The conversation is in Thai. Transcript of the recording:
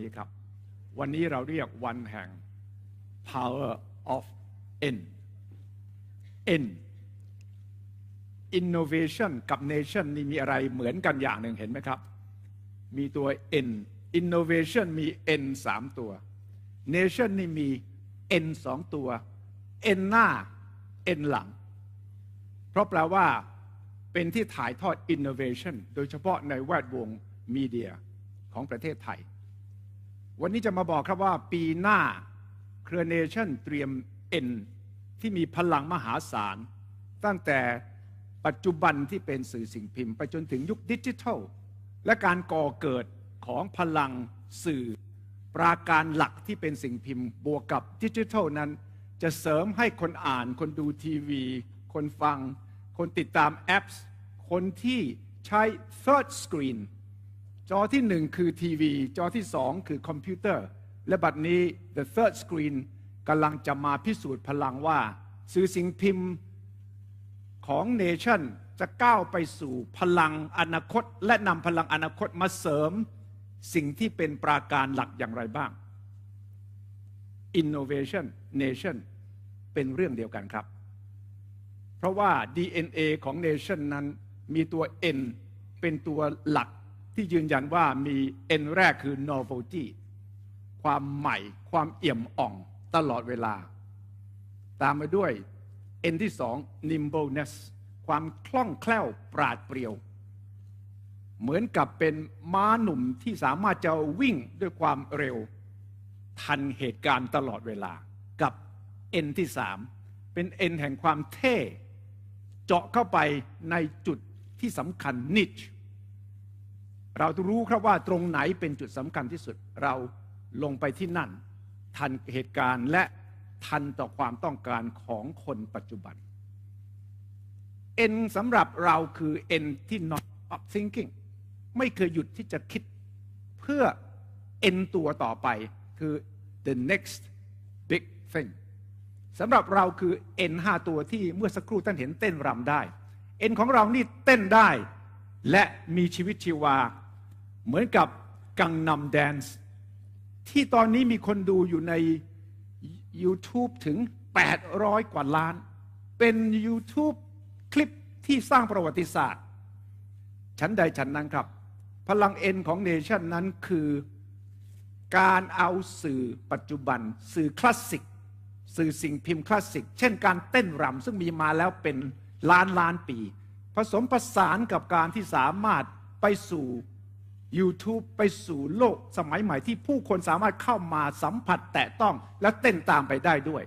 นี้ครับ วันนี้เราเรียกวันแห่ง power of N N innovation กับ nation นี่มีอะไรเหมือนกันอย่างหนึ่งเห็นไหมครับ มีตัว N innovation มี N สามตัว nation นี่มี N สองตัว N หน้า N หลัง เพราะแปลว่าเป็นที่ถ่ายทอด innovation โดยเฉพาะในแวดวงมีเดียของประเทศไทย วันนี้จะมาบอกครับว่าปีหน้าเครือเนชั่นเตรียม N ที่มีพลังมหาศาล ตั้งแต่ปัจจุบันที่เป็นสื่อสิ่งพิมพ์ ไปจนถึงยุคดิจิทัล และการก่อเกิดของพลังสื่อ ปราการหลักที่เป็นสิ่งพิมพ์ บวกกับดิจิทัลนั้น จะเสริมให้คนอ่าน คนดูทีวี คนฟัง คนติดตามแอปส์คนที่ใช้ third screen จอที่หนึ่งคือทีวี จอที่สองคือคอมพิวเตอร์ และบัดนี้ the third screen กำลังจะมาพิสูจน์พลังว่า สื่อสิ่งพิมพ์ของเนชั่นจะก้าวไปสู่พลังอนาคต และนำพลังอนาคตมาเสริมสิ่งที่เป็นปราการหลักอย่างไรบ้าง innovation nation เป็นเรื่องเดียวกันครับ เพราะว่า DNA ของ nation นั้นมีตัว N เป็นตัวหลัก ที่ยืนยันว่ามี N แรกคือ novelty ความใหม่ ความเอี่ยมอ่องตลอดเวลา ตามมาด้วย N ที่สอง nimbleness ความคล่องแคล่วปราดเปรียว เหมือนกับเป็นม้าหนุ่มที่สามารถจะวิ่งด้วยความเร็ว ทันเหตุการณ์ตลอดเวลา กับ N ที่สามเป็น N แห่งความเท่ เจาะเข้าไปในจุดที่สำคัญ niche เราต้องรู้ครับว่าตรงไหนเป็นจุดสำคัญที่สุด เราลงไปที่นั่น ทันเหตุการณ์และทันต่อความต้องการของคนปัจจุบัน N สำหรับเราคือ N ที่ not stop thinking ไม่เคยหยุดที่จะคิดเพื่อ N ตัวต่อไปคือ the next big thing สำหรับเราคือ N ห้าตัวที่เมื่อสักครู่ท่านเห็นเต้นรำได้ N ของเรานี่เต้นได้ และมีชีวิตชีวา เหมือนกับกังนำแดนซ์ที่ตอนนี้มีคนดูอยู่ใน YouTube ถึง 800 กว่าล้าน เป็น YouTube คลิปที่สร้างประวัติศาสตร์ชั้นใดชั้นนั้นครับ พลังเอ็นของเนชั่นนั้นคือการเอาสื่อปัจจุบัน สื่อคลาสสิก สื่อสิ่งพิมพ์คลาสสิก เช่นการเต้นรำซึ่งมีมาแล้วเป็นล้านล้านปี ผสมผสานกับการที่สามารถไปสู่ YouTube ไปสู่โลกสมัยใหม่ที่ผู้คนสามารถเข้ามาสัมผัสแตะต้องและเต้นตามไปได้ด้วย